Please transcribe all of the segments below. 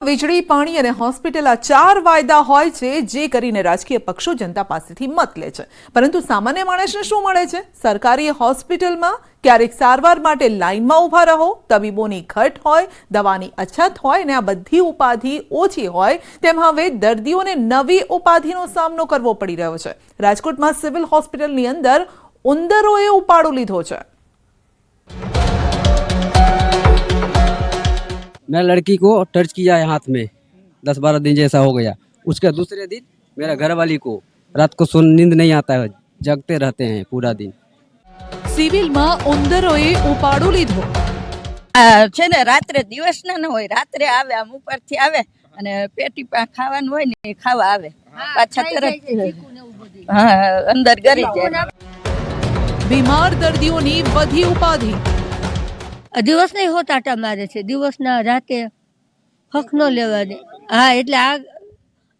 વીજળી, પાણી અને હોસ્પિટલ આ ચાર વાયદા હોય છે જે કરીને રાજકીય પક્ષો જનતા પાસેથી મત લે છે. પરંતુ સામાન્ય માણસને શું મળે છે? સરકારી હોસ્પિટલમાં ક્યારેક સારવાર માટે લાઇનમાં ઊભા રહો, તબીબોની ઘટ હોય, દવાની અછત હોય ને આ બધી ઉપાધિ ઓછી હોય, તેમ હવે દર્દીઓને નવી ઉપાધિનો સામનો કરવો પડી રહ્યો છે. રાજકોટમાં સિવિલ હોસ્પિટલની અંદર ઉંદરોએ ઉપાડો લીધો છે. मैं लड़की को टच किया है हाथ में दस बारह दिन जैसा हो गया उसके दूसरे दिन मेरा घर वाली को रात को सुन नींद नहीं आता है जगते रहते हैं पूरा दिन સિવિલમાં ઉંદરોએ ઉપાડો લીધો આ છે ને રાત્રે દિવસના ન હોય રાત્રે આવે આમ ઉપરથી આવે અને પેટી પા ખાવાનું હોય ને એ ખાવા આવે પાછા તરત હા અંદર ગરી જાય બીમાર દર્દીઓની વધી ઉપાધિ દિવસ નહીં હોત આટા મારે છે. દિવસના રાતે હક ન લેવાની. હા એટલે આગ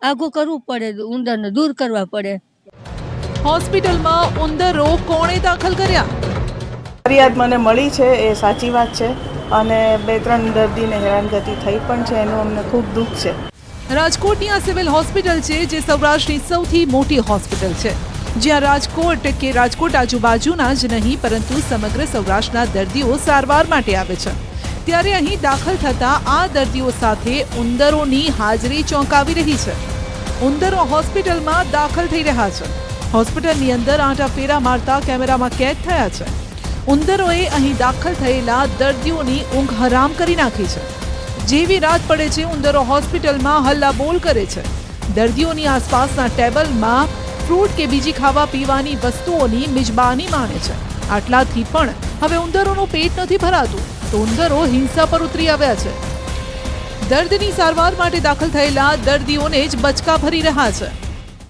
આઘું કરવું પડે ઉંદરને દૂર કરવા પડે. હોસ્પિટલમાં ઉંદરો કોણે દાખલ કર્યા? ફરિયાદ મને મળી છે એ સાચી વાત છે. અને બે ત્રણ દર્દીને હેરાનગતિ થઈ પણ છે એનું અમને ખૂબ દુઃખ છે. રાજકોટની આ સિવિલ હોસ્પિટલ છે જે સૌરાષ્ટ્રની સૌથી મોટી હોસ્પિટલ છે. જ્યાં રાજકોટ કે રાજકોટ આજુબાજુના જ નહીં, પરંતુ સમગ્ર સૌરાષ્ટ્રના દર્દીઓ સારવાર માટે આવે છે. ત્યારે અહીં દાખલ થતા આ દર્દીઓ સાથે ઉંદરોની હાજરી ચોંકાવી રહી છે. ઉંદરો હોસ્પિટલમાં દાખલ થઈ રહ્યા છે. હોસ્પિટલની અંદર આંટા ફેરા મારતા કેમેરામાં કેદ થયા છે. ઉંદરોએ અહીં દાખલ થયેલા દર્દીઓની ઊંઘ હરામ કરી નાખી છે. જેવી રાત પડે છે, ઉંદરો હોસ્પિટલમાં હલ્લાબોલ કરે છે. દર્દીઓની આસપાસના ટેબલમાં ફ્રૂટ કે બીજી ખાવા પીવાની વસ્તુઓની મિજબાની માણે છે આટલાથી પણ હવે ઉંદરોનું પેટ નથી ભરાતું તો ઉંદરો હિંસા પર ઉતરી આવ્યા છે દર્દની સારવાર માટે દાખલ થયેલા દર્દીઓને જ બચકા ભરી રહ્યા છે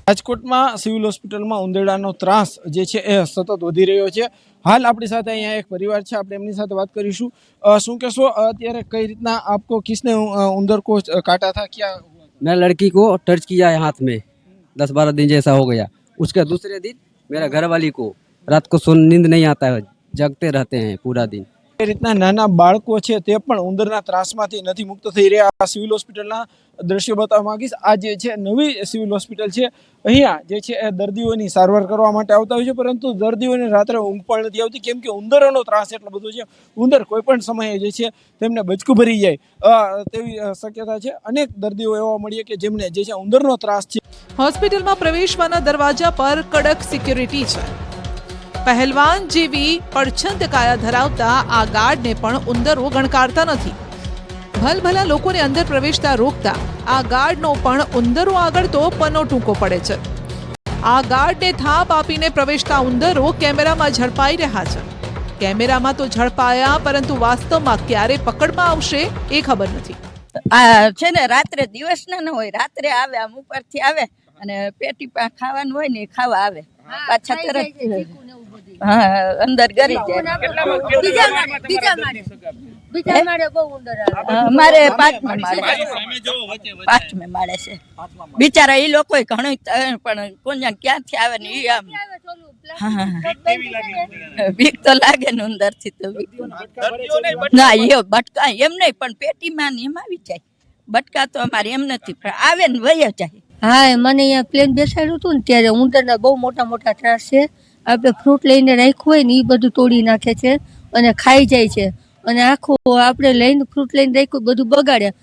રાજકોટમાં સિવિલ હોસ્પિટલમાં ઉંદરડાનો ત્રાસ જે છે એ સતત વધી રહ્યો છે હાલ આપણી સાથે અહીંયા એક પરિવાર છે આપણે એમની સાથે વાત કરીશું અ, શું કહેશો અત્યારે કઈ રીતના આપકો કિસને અ, ઉંદર को काटा था क्या हुआ था? मैं लड़की को टच किया है हाथ में दस बारह दिन जैसा हो गया उसके दूसरे दिन मेरा घर वाली को रात को सुन नींद नहीं आता है जगते रहते हैं पूरा दिन એ રીતના નાના બાળકો છે તે પણ ઉંદરના ત્રાસમાંથી નથી મુક્ત થઈ રહ્યા આ સિવિલ હોસ્પિટલના દ્રશ્યો બતાવવા માંગીશ આ જે છે નવી સિવિલ હોસ્પિટલ છે અહીંયા જે છે એ દર્દીઓની સારવાર કરવા માટે આવતા હોય છે પરંતુ દર્દીઓને રાત્રે ઊંઘ પણ નથી આવતી કેમ કે ઉંદરોનો ત્રાસ એટલો બધો છે ઉંદર કોઈ પણ સમયે જે છે તેમને બચકું ભરી જાય અ, તેવી અ, શક્યતા છે અનેક દર્દીઓ એવા મળીએ કે જેમને જે છે ઉંદરનો ત્રાસ છે હોસ્પિટલમાં પ્રવેશવાના દરવાજા પર કડક સિક્યુરિટી છે. પહેલવાન જેવી પડછંદ કાયા ધરાવતા આ ગાર્ડને પણ ઉંદરો ગણકારતા નથી. ભલભલા લોકોને અંદર પ્રવેશતા રોકતા આ ગાર્ડનો પણ ઉંદરો આગળ તો પનો ટૂંકો પડે છે. આ ગાર્ડને થાપ આપીને પ્રવેશતા ઉંદરો કેમેરામાં ઝડપાઈ રહ્યા છે. કેમેરામાં તો ઝડપાયા, પરંતુ વાસ્તવમાં ક્યારે પકડમાં આવશે એ ખબર નથી. છે ને, રાત્રે દિવસના ન હોય, રાત્રે આવે, આમ ઉપરથી આવે અને પેટી પા ખાવાનું હોય ને એ ખાવા આવે. પાછા તરત હા અંદર ગરી જાય. બીજા માળે બીજા માળે. માળે બહુ ઉંદર આવે. અમારે પાંચમે માળે. પાંચમે માળે છે. બિચારા એ લોકો ઘણું પણ કોણ ક્યાંથી આવે ને એ આમ. બીક તો લાગે ને. ઉંદરથી તો ના એ બટકા એમ નહીં પણ પેટીમાં ને એમ આવી જાય. બટકા તો અમારે એમ નથી પણ આવે ને વયા જાય. હા મને અહીંયા પ્લેન બેસાડ્યું હતું ને ત્યારે ઉંદરના બહુ મોટા મોટા ત્રાસ છે. આપણે ફ્રૂટ લઈને રાખ્યું હોય ને એ બધું તોડી નાખે છે અને ખાઈ જાય છે. અને આખું આપણે લઈને ફ્રૂટ લઈને રાખ્યું બધું બગાડ્યા.